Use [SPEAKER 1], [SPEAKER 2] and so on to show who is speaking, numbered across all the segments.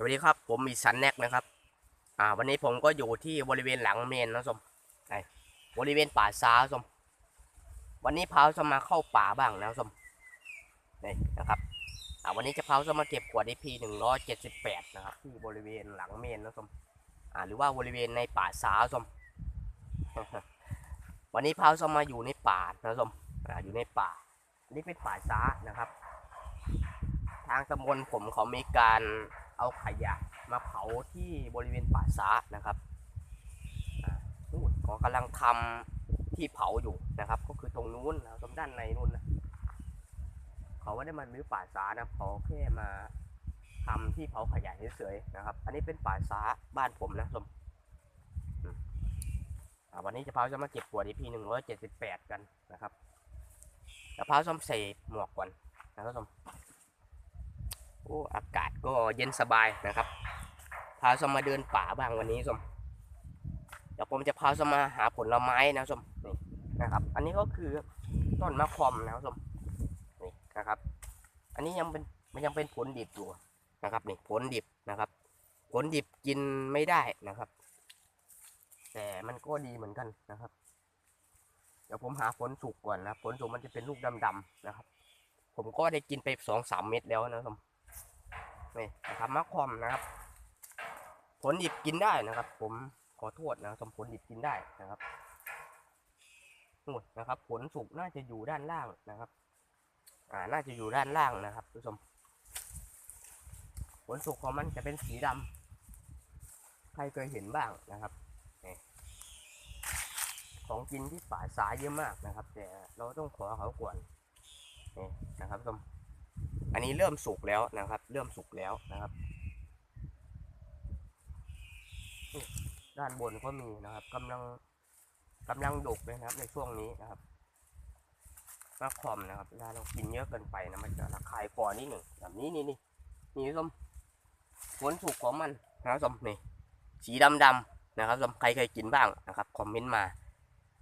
[SPEAKER 1] สวัสดีครับ ผมมีสันแนกนะครับ อ่า วันนี้ผมก็อยู่ที่บริเวณหลังเมนนะสมไอ้บริเวณป่าช้าสม วันนี้พาวจะมาเข้าป่าบ้างนะสมนี่นะครับอ่าวันนี้จะพาวจะมาเก็บขวด EP หนึ่งร้อยเจ็ดสิบแปดนะครับที่บริเวณหลังเมนนะสมอ่าหรือว่าบริเวณในป่าช้าสม วันนี้พาวจะมาอยู่ในป่านะสมอ่าอยู่ในป่านนี้เป็นป่าช้านะครับ ทางตำบลผมเขามีการ เอาขยะมาเผาที่บริเวณป่าช้านะครับนู่นขากำลังทำที่เผาอยู่นะครับ ก็คือตรงนู้นนะครับตรงด้านในนู้นนะเขาไม่ได้มารื้อป่าช้านะเขาแค่มาทำที่เผาขยะเฉยๆนะครับ อันนี้เป็นป่าช้าบ้านผมนะสมวันนี้จะพาจะมาเก็บขวด EP หนึ่งร้อยเจ็ดสิบแปดกันนะครับจะพาส้มใส่หมวกก่อนนะครับส้ม โอ้อากาศก็เย็นสบายนะครับ พาสมมาเดินป่าบ้างวันนี้สมเดี๋ยวผมจะพาสมมาหาผลไม้นะสมนี่นะครับ อันนี้ก็คือต้นมะขอมนะสมนี่นะครับ อันนี้ยังเป็นมันยังเป็นผลดิบอยู่นะครับนี่ผลดิบนะครับผลดิบกินไม่ได้นะครับ แต่มันก็ดีเหมือนกันนะครับ เดี๋ยวผมหาผลสุกก่อนนะผลสุกมันจะเป็นลูกดำๆนะครับ ผมก็ได้กินไปสองสามเม็ดแล้วนะครับ นี่นะครับมะขอมนะครับ ผลดิบกินได้นะครับ ผมขอโทษนะครับผลดิบกินได้นะครับนู่นนะครับ ผลสุกน่าจะอยู่ด้านล่างนะครับ อ่า น่าจะอยู่ด้านล่างนะครับผู้ชมผลสุกของมันจะเป็นสีดำใครเคยเห็นบ้างนะครับของกินที่ป่าสายเยอะมากนะครับ แต่เราต้องขอเขาก่อนนี่นะครับผู้ชม อันนี้เริ่มสุกแล้วนะครับ เริ่มสุกแล้วนะครับ ด้านบนก็มีนะครับกำลังกำลังดกเลยนะครับ ในช่วงนี้นะครับมะขอมนะครับเวลาเรากินเยอะเกินไปนะมันจะระคายคอนิดหนึ่งแบบนี้นี่นี่นี่ส้มผลสุกของมันนะครับส้มนี่สีดำดำๆนะครับส้มใครเคยกินบ้างนะครับคอมเมนต์มา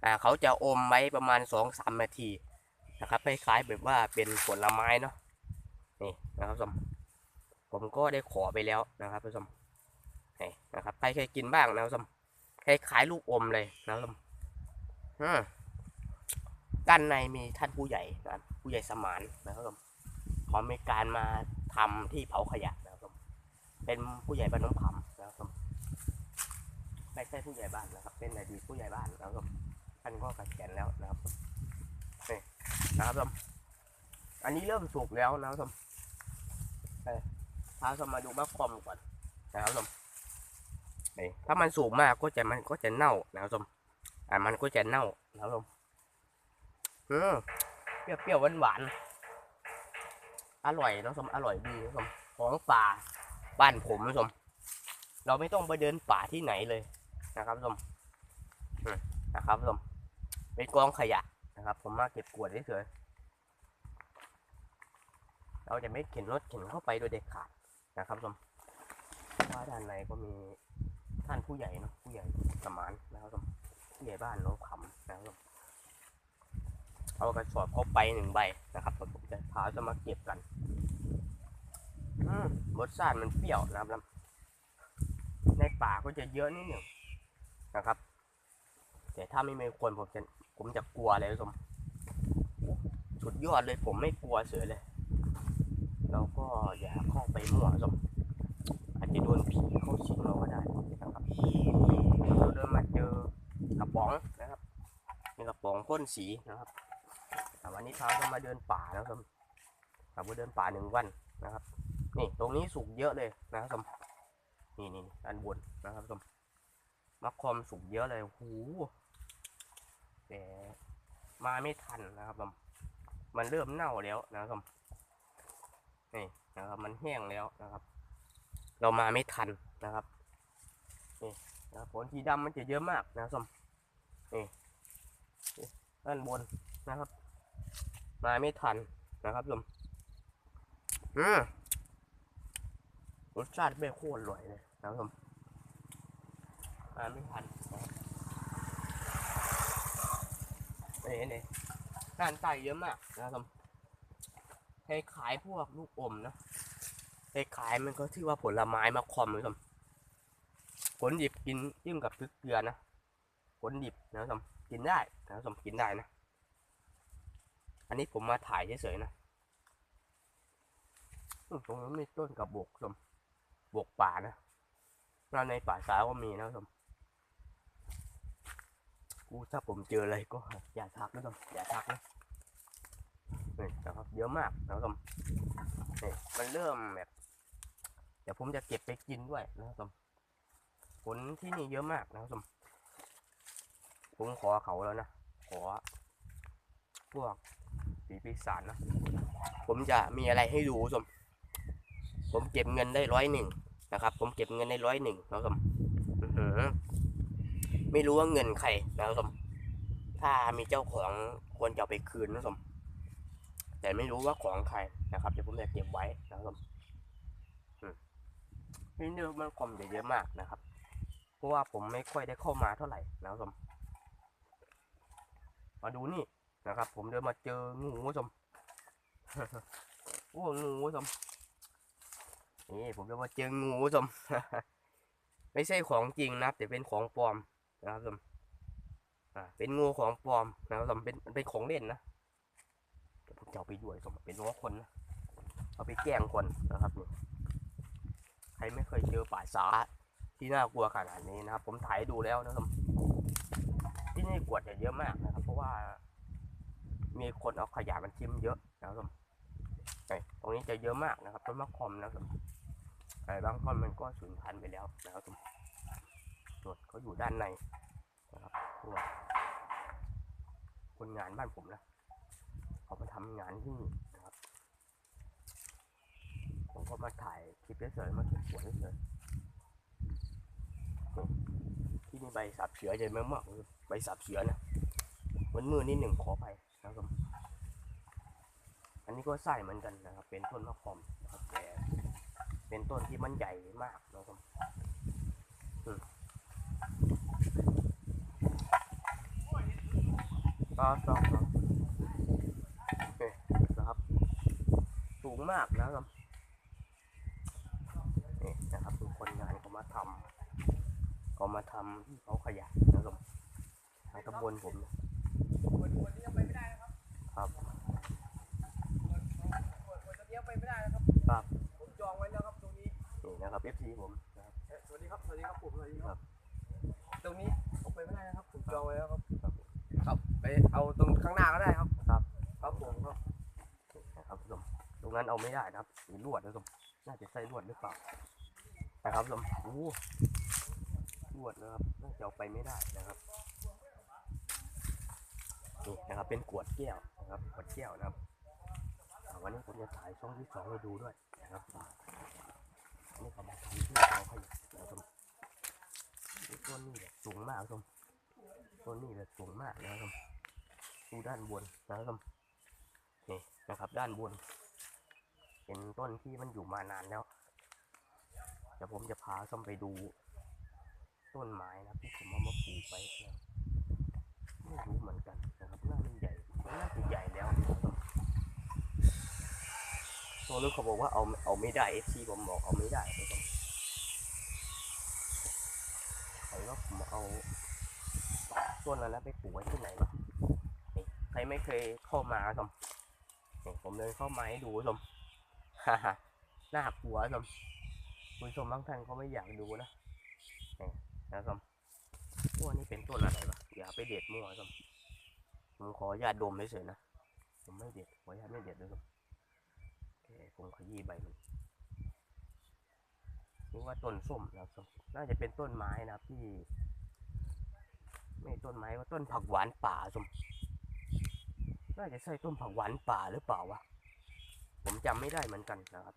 [SPEAKER 1] อ่าเขาจะอมไว้ประมาณสองสามนาทีนะครับคล้ายๆแบบว่าเป็นผลไม้เนาะ นะครับผู้ชมผมก็ได้ขอไปแล้วนะครับผู้ชมนี่นะครับใครเคยกินบ้างนะครับผู้ชมคล้ายๆลูกอมเลยนะครับผู้ชมด้านในมีท่านผู้ใหญ่นะผู้ใหญ่สมานนะครับผู้ชมเขามีการมาทำที่เผาขยะนะครับผู้มเป็นผู้ใหญ่บ้านน้องผำนะครับผู้มไม่ใช่ผู้ใหญ่บ้านนะครับ เป็นอดีตผู้ใหญ่บ้านนะครับผู้ชมท่านก็เกษียณแล้วนะครับผู้ชมนี่นะครับผู้มอันนี้เริ่มสุกแล้วนะครับผม พาสมมาดูมะคอมก่อนนะครับผมนี่ถ้ามันสูงมากก็จะมันก็จะเน่านะครับผมอ่ามันก็จะเน่านะครับผมอืมเปรี้ยวๆหวานๆอร่อยนะครับผมอร่อยดีนะครับผมของป่าบ้านผมนะครับผมเราไม่ต้องไปเดินป่าที่ไหนเลยนะครับผมนะครับผมเป็นกองขยะนะครับ ผมมาเก็บกวดเฉยๆ เราจะไม่เข็นรถเข็นเข้าไปโดยเด็ดขาดนะครับผมเพราะว่าด้านในก็มีท่านผู้ใหญ่เนอะผู้ใหญ่สมานนะครับผมผู้ใหญ่บ้านน้องขำนะครับผมเอากระสอบเข้าไปหนึ่งใบนะครับผมจะพาจะมาเก็บกันอืมรสชาติมันเปรี้ยวนะครับในป่าก็จะเยอะนิดหนึ่งนะครับ แต่ถ้าไม่มีคนผมจะผมจะกลัวเลยผู้ชมสุดยอดเลยผมไม่กลัวเสือเลย เราก็อย่าเข้าไปมั่วสมอาจจะโดนผีเข้าสิงเราก็ได้นะครับเราเดินมาเจอกระป๋องนะครับเป็นกระป๋องพ่นสีนะครับแต่วันนี้เช้าก็มาเดินป่านะครับขับมาเดินป่าหนึ่งวันนะครับ นี่ตรงนี้สุกเยอะเลยนะครับผมนี่นี่ด้านบนนะครับผมมะคอมสุกเยอะเลยโอ้โหแต่มาไม่ทันนะครับผมมันเริ่มเน่าแล้วนะครับผม นี่นะครับมันแห้งแล้วนะครับ เรามาไม่ทันนะครับนี่นะผลสีดำมันจะเยอะมากนะส้มนี่นี่ด้านบนนะครับ มาไม่ทันนะครับส้มอืมรสชาติไม่โคตรอร่อยเลยนะครับส้มมาไม่ทันนี่นี่ด้านใต้เยอะมากนะครับส้ม คล้ายพวกลูกอมนะคคล้ายมันก็ที่ว่าผลไม้มาคอมคุณผู้ชมผลดิบกินจิ้มกับพริกเกลือนะผลดิบนะคุณผู้มกินได้นะคุณผู้มกินได้นะ อันนี้ผมมาถ่ายเฉยๆนะตรงนั้นมีต้นกระบกคุณผู้ชมบกป่านะแล้วในป่าช้าก็มีนะคุณผู้มกูถ้าผมเจออะไรก็อย่าทักนะคุณผู้มอย่าทักนะ นี่นะครับ เยอะมากนะคุณผู้ชมนี่มันเริ่มแบบเดี๋ยวผมจะเก็บไปกินด้วยนะครับผมผลที่นี่เยอะมากนะครับผมผมขอเขาแล้วนะขอพวกปีปีศาจนะผมจะมีอะไรให้ดูคุณผู้ชมผมเก็บเงินได้ร้อยหนึ่งนะครับ ผมเก็บเงินได้ร้อยหนึ่งนะครับผมไม่รู้ว่าเงินใครนะครับผมถ้ามีเจ้าของควรจะไปคืนนะครับผม แต่ไม่รู้ว่าของใครนะครับเดี๋ยวผมจะเก็บไว้นะครับนี่เนื้อมันคอมเยอะมากนะครับ เพราะว่าผมไม่ค่อยได้เข้ามาเท่าไหร่นะครับผมมาดูนี่นะครับ ผมเดินมาเจองูชมโอ้งูชมนี่ผมเดินมาเจองูชมไม่ใช่ของจริงนะแต่เป็นของปลอมนะครับผมอ่าเป็นงูของปลอมนะครับผมเป็นเป็นของเล่นนะ จะเอาไปด้วยสมเป็นล้อคนนะเอาไปแกล้งคนนะครับนี่ใครไม่เคยเจอป่าช้าที่น่ากลัวขนาดนี้นะครับ ผมถ่ายดูแล้วนะครับ ที่นี่กวดจะเยอะมากนะครับ เพราะว่า มีคนเอาขยะมันทิ้มเยอะนะครับไอ้ตรงนี้จะเยอะมากนะครับต้นมะคอมนะครับไอ้บางต้นมันก็สูญพันธุ์ไปแล้วนะครับส่วนเขาอยู่ด้านในนะครับพวกคนงานบ้านผมนะ เขามาทำงานที่นี่นะครับ ผมก็มาถ่ายคลิปเฉยๆมาเก็บสวนเฉยๆที่นี่ใบสับเสือใหญ่มากๆเลยใบสับเสือนะมันมือนิดหนึ่งขอไปนะครับ อันนี้ก็ใส่เหมือนกันนะครับ เป็นต้นมะขอมนะครับแต่เป็นต้นที่มันใหญ่มากนะครับก็ต้องครับนี่นะครับ สูง มากนะครับนี่นะครับคือคนงานเขามาทำเขามาทำที่เขาขยะนะครับทางตำบลผมนะ
[SPEAKER 2] วันวันนี้ยังไปไม่ได้นะครับ
[SPEAKER 1] ครับ
[SPEAKER 2] วันวันนี้ยังไปไม่ได้นะครับ
[SPEAKER 1] ครับ
[SPEAKER 2] ผมจองไว้แล้วครับตรงนี้
[SPEAKER 1] นี่นะครับ FC ผมนะครับ
[SPEAKER 2] เอ๊ะสวัสดีครับสวัสดีครับผมสวัสดีค
[SPEAKER 1] ครั
[SPEAKER 2] รับ
[SPEAKER 1] บ
[SPEAKER 2] ตรงนี้ผมไปไม่ได้นะครับผมจองไว้แล้วครับ
[SPEAKER 1] ครับ
[SPEAKER 2] ครับไปเอาตรงข้างหน้าก็ได้ครับ
[SPEAKER 1] ครับ
[SPEAKER 2] ครับผมครับ
[SPEAKER 1] นะครับผู้ชมตร งั้นเอาไม่ได้นะครับมีลวดนะผู้ชมน่าจะใส่ลวดหรือเปล่านะครับผมโอ้ลวดนะครับน่าจะเอาไปไม่ได้นะครับนี่นะครับ เป็นขวดแก้วนะครับขวดแก้วนะครับวันนี้ผมจะถ่ายช่องที่สองให้ดูด้วยนะครับอันนี่เขามาทำที่เขาขยะนะครับต้นนี้แบบสูงมากผู้ชมต้นนี้แบบสูงมากนะครับดูด้านบนนะครับนี่นะครับด้านบน เป็นต้นที่มันอยู่มานานแล้ว เดี๋ยวผมจะพาส้มไปดูต้นไม้นะที่ผมเอามาปลูกไว้นะไม่รู้เหมือนกันนะครับน่ามันใหญ่น่าจะใหญ่แล้วตัวนู้นเขาบอกว่าเอาเอาไม่ได้ที่ผมบอกเอาไม่ได้นะครับใครว่าผมเอาต้นนั้นไปปลูกไว้ที่ไหนวะใครไม่เคยเข้ามาครับผมเดินเข้ามาให้ดูผู้ชม น่ากลัวผู้มคุณชมบางท่านเขาไม่อยากดูนะนี่นะครับพวกนี้เป็นต้นอะไรวะอย่าไปเด็ดมั่วผู้มผมขอญาตดมเฉยๆนะผมไม่เด็ดขอญาตไม่เด็ดเลยครับโอเคผมขยี้ใบมันนี่ว่าต้นส้มนะครับน่าจะเป็นต้นไม้นะครับที่ ไม่ต้นไม้ว่าต้นผักหวานป่าชมน่าจะใช่ต้นผักหวานป่าหรือเปล่าวะ ผมจำไม่ได้เหมือนกันนะครับ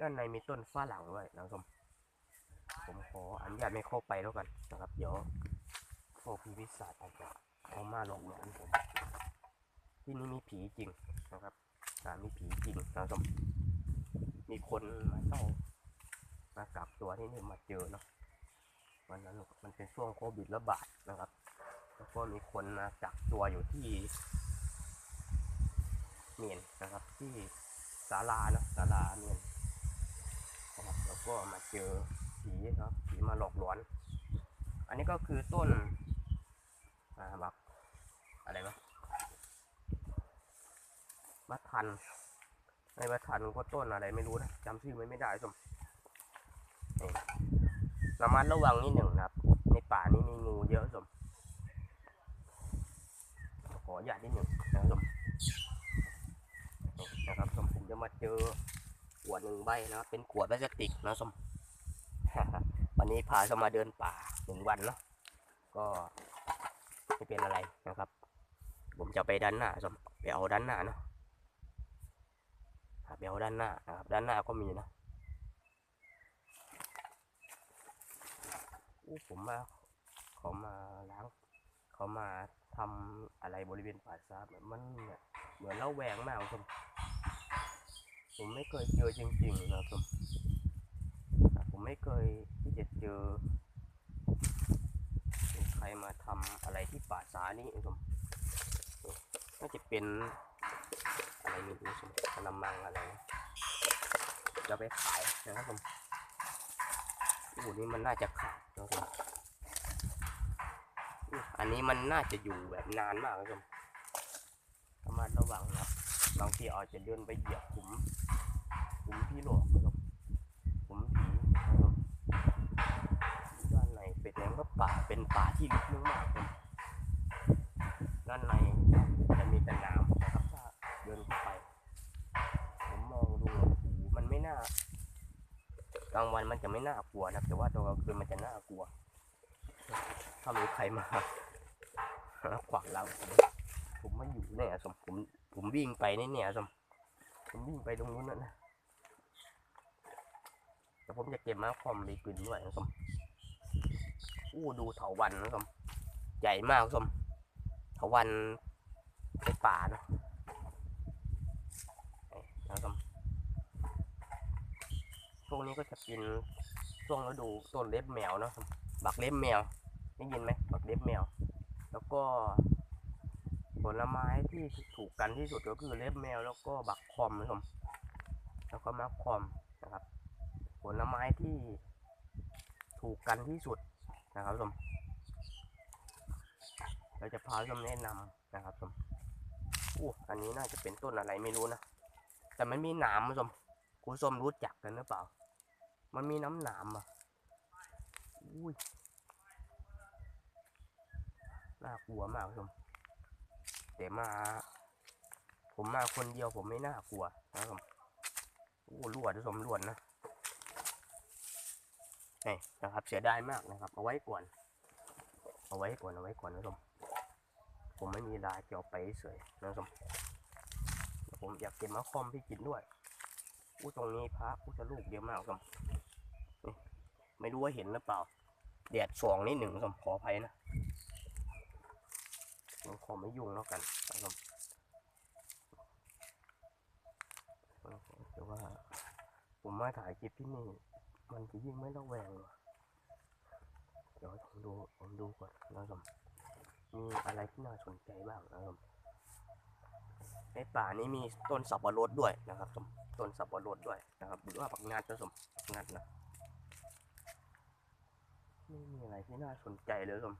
[SPEAKER 1] ด้านในมีต้นฝรั่งด้วยนะครับ ผมขออนุญาตไม่เข้าไปแล้วกันนะครับ เดี๋ยวพวกพี่วิสาจอาจจะเอามาหลอกหลอนผม ที่นี่มีผีจริงนะครับอ่ามีผีจริงนะครับ มีคนมาเช่ามากักตัวที่นี่มาเจอเนาะวันนั้นมันเป็นช่วงโควิดระบาดนะครับ แล้วก็มีคนมากักตัวอยู่ที่ เมียนนะครับ ที่สศาลาเนาะศาลาเมียนนะครับแล้วก็มาเจอผีครับผีมาหลอกหลอน อันนี้ก็คือต้นอ่าบักอะไรวะมะทันในมะทันก็ต้นอะไรไม่รู้นะจำชื่อมันไม่ได้สมระมัดระวังนิดหนึ่งนะครับ ในป่านี้มีงูเยอะสมขออนุญาตนิดหนึ่งนะครับ นะครับผมผมจะมาเจอขวดหนึ่งใบนะเป็นขวดพลาสติกนะสมวันนี้พาสมาเดินป่าหนึ่งวันเนาะก็ไม่เป็นอะไรนะครับ ผมจะไปด้านหน้าสมไปเอาด้านหน้าเนาะไปเอาด้านหน้านะครับด้านหน้าก็มีนะอู้ผมมาเขามาล้างเขามาทำอะไรบริเวณป่าช้าบมันเนี่ยเหมือนเล่าแหวงมากครับ ผมไม่เคยเจอจริงๆนะครับ ผมไม่เคยที่จะเจอใครมาทำอะไรที่ป่าช้านี่ครับน่าจะเป็นอะไรไม่รู้สิกระมังอะไรจะไปขายนะครับผมอู้นี่มันน่าจะขาดนะครับอันนี้มันน่าจะอยู่แบบนานมากครับประมาณระวังนะ บางทีอาจจะเดินไปเหยียบขุมขุมพี่หลอกนะครับขุมผีนะครับด้านในเป็นแหล่งก็ป่าเป็นป่าที่ลึกมากๆครับด้านในจะมีแต่น้ำนะครับถ้าเดินเข้าไป ผมมองดูมันไม่น่ากลางวันมันจะไม่น่ากลัวนะแต่ว่าตอนกลางคืนมันจะน่ากลัว ถ้ามีใครมาขวางเราผมมไม่อยู่เนี่ยสมผม ผมวิ่งไปนี่เนี่ยสมผมวิ่งไปตรงนู้นนะนะแต่ผมจะเก็บมาคอมไปกลืนด้วยนะสมอู้ดูเถาวันนะสมใหญ่มากสมเถาวันในป่าเนะนี่นะสมช่วงนี้ก็จะเป็นช่วงฤดูต้นเล็บแมวเนะสมบักเล็บแมวได้ยินไหมบักเล็บแมว แล้วก็ ผลไม้ที่ถูกกันที่สุดก็คือเล็บแมวแล้วก็บักคอมนะครับแล้วก็มะคอมนะครับ ผลไม้ที่ถูกกันที่สุดนะครับผมเราจะพาชมแนะนำนะครับผมอู้อันนี้น่าจะเป็นต้นอะไรไม่รู้นะ แต่มันมีหนามผู้ชมคุณผู้ชมรู้จักกันหรือเปล่า มันมีน้ำหนามอะอุ้ยน่ากลัวมากคุณผู้ชม แต่มา ผมมาคนเดียวผมไม่น่ากลัวนะครับผมโอ้ลวดคุณผู้ชมลวดนะนี่นะครับเสียดายมากนะครับ เอาไว้ก่อน เอาไว้ก่อนเอาไว้ก่อนนะคุณผู้ชมผมไม่มีเวลาจะเอาไปเฉยนะคุณผู้ชมผมอยากเก็บมะคอมพี่กินด้วยอู้ตรงนี้พระพุทธรูปเยอะมากคุณผู้ชมนี่ไม่รู้ว่าเห็นหรือเปล่าแดดสองนิดหนึ่งคุณผู้ชมขออภัยนะ ผมขอไม่ยุ่งแล้วกันนะครับแต่ว่า ผมมาถ่ายคลิปที่นี่ มันจะยิ่งไม่ระแวงว่ะเดี๋ยวผมดูผมดูก่อนนะครับมีอะไรที่น่าสนใจบ้างนะครับในป่านี้มีต้นสับปะรดด้วยนะครับผมต้นสับปะรดด้วยนะครับหรือว่าผักงาดนะสมผักงาดนะไม่มีอะไรที่น่าสนใจเลยสม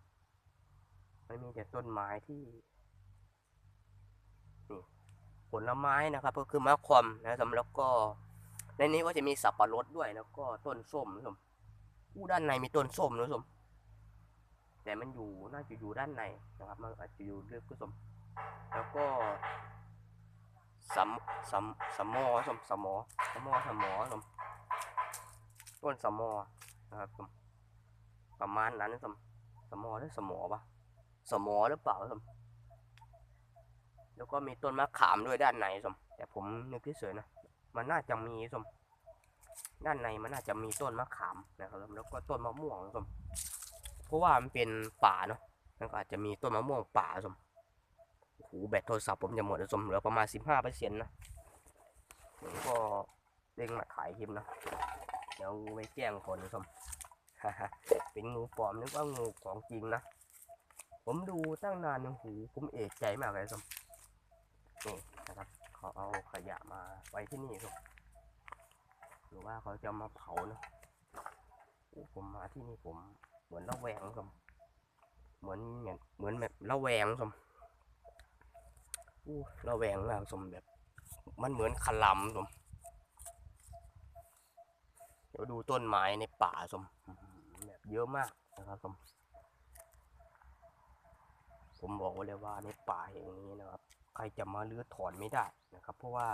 [SPEAKER 1] มันมีแต่ต้นไม้ที่นี่ผลไม้นะครับ ก็คือมะขวมนะครับแล้วก็ ในนี้ก็จะมีสับปะรดด้วยแล้วก็ต้นส้มนะครับอู้ด้านในมีต้นส้มนะครับแต่มันอยู่น่าจะอยู่ด้านในนะครับ มันอาจจะอยู่ลึกก็สม แล้วก็สัมสัมสัมมอสมสมอสมอสมอสมต้นสมอนะครับสมประมาณนั้นสมสมอหรือสมอปะ สมอหรือเปล่าสมแล้วก็มีต้นมะขามด้วยด้านในสม แต่ผมนึกเฉยนะ มันน่าจะมีสม ด้านในมันน่าจะมีต้นมะขามนะครับแล้วก็ต้นมะม่วงสม เพราะว่ามันเป็นป่าเนาะ มันก็อาจจะมีต้นมะม่วงป่าสมโอ้โหแบตโทรศัพท์ผมจะหมดแล้วสมเหลือประมาณสิบห้าเปอร์เซ็นต์นะผมก็เร่งมาถ่ายคลิปนะเดี๋ยวไปแจ้งคนสมเป็นงูปลอมนึกว่างูของจริงนะ ผมดูตั้งนานโอ้โหผมเอกใจมากเลยสมนี่นะครับเขเขาเอาขยะมาไว้ที่นี่ครับหรือว่าเขาจะมาเผาเนอะโอ้ผมมาที่นี่ผมเหมือนระแวงครับเหมือนเหมือนเหมือนแบบระแวงครับอู้ระแวงมากสมแบบ มันเหมือนขลำสมเดี๋ยวดูต้นไม้ในป่าสมอื้อหือแบบเยอะมากนะครับสม ผมบอกไว้เลยว่าในป่าแห่งนี้นะครับ ใครจะมาเลื้อถอนไม่ได้นะครับ เพราะว่า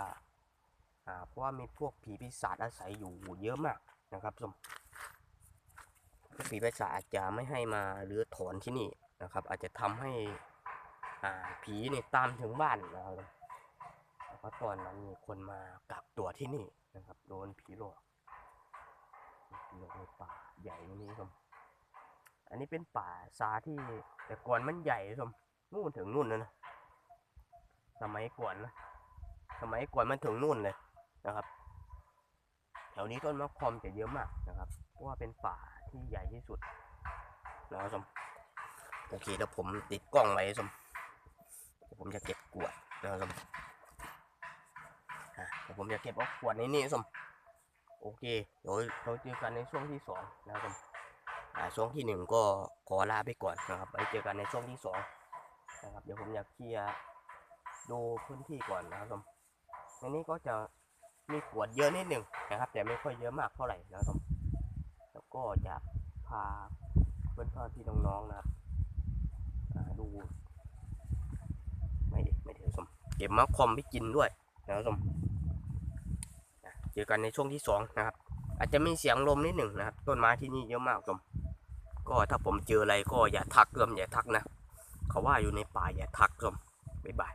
[SPEAKER 1] อ่าเพราะว่ามีพวกผีปีศาจอาศัยอยู่เยอะมากนะครับสมพวกผีปีศาจอาจจะไม่ให้มาเลื้อถอนที่นี่นะครับ อาจจะทำให้อ่าผีเนี่ยตามถึงบ้านนะครับแล้วก็ตอนนั้นมีคนมากักตัวที่นี่นะครับ โดนผีหลอกผีหลอกในป่าใหญ่นี้ครับ อันนี้เป็นป่าซาที่แต่ก่อนมันใหญ่สมนู่นถึงนู่นนะนะสมัยก่อนนะสมัยก่อนมันถึงนู่นเลยนะครับ แถวนี้ต้นมะคอมจะเยอะมากนะครับเพราะว่าเป็นป่าที่ใหญ่ที่สุดนะครับสมโอเคแล้วผมติดกล้องไว้สมผมจะเก็บกวดนะครับสมผมจะเก็บเอาขวดในนี้สมโอเคเดี๋ยวเราเจอกันในช่วงที่สองนะครับสม ช่วงที่หนึ่งก็ขอลาไปก่อนนะครับไว้เจอกันในช่วงที่สองนะครับ เดี๋ยวผมอยากเคลียร์ดูพื้นที่ก่อนนะครับผมในนี้ก็จะมีขวดเยอะนิดหนึ่งนะครับ แต่ไม่ค่อยเยอะมากเท่าไหร่นะครับผมแล้วก็จะพาเพื่อนๆพ,พี่น้องๆนะครับดู ไม่ดิไม่เดี๋ยวสมเก็บมะคอมไปกินด้วยนะครับผมเจอกันในช่วงที่สองนะครับ อาจจะมีเสียงลมนิดหนึ่งนะครับ ต้นไม้ที่นี่เยอะมากผม ก็ถ้าผมเจออะไรก็อย่าทักเริ่มอย่าทักนะ เขาว่าอยู่ในป่าอย่าทักผมบ๊ายบาย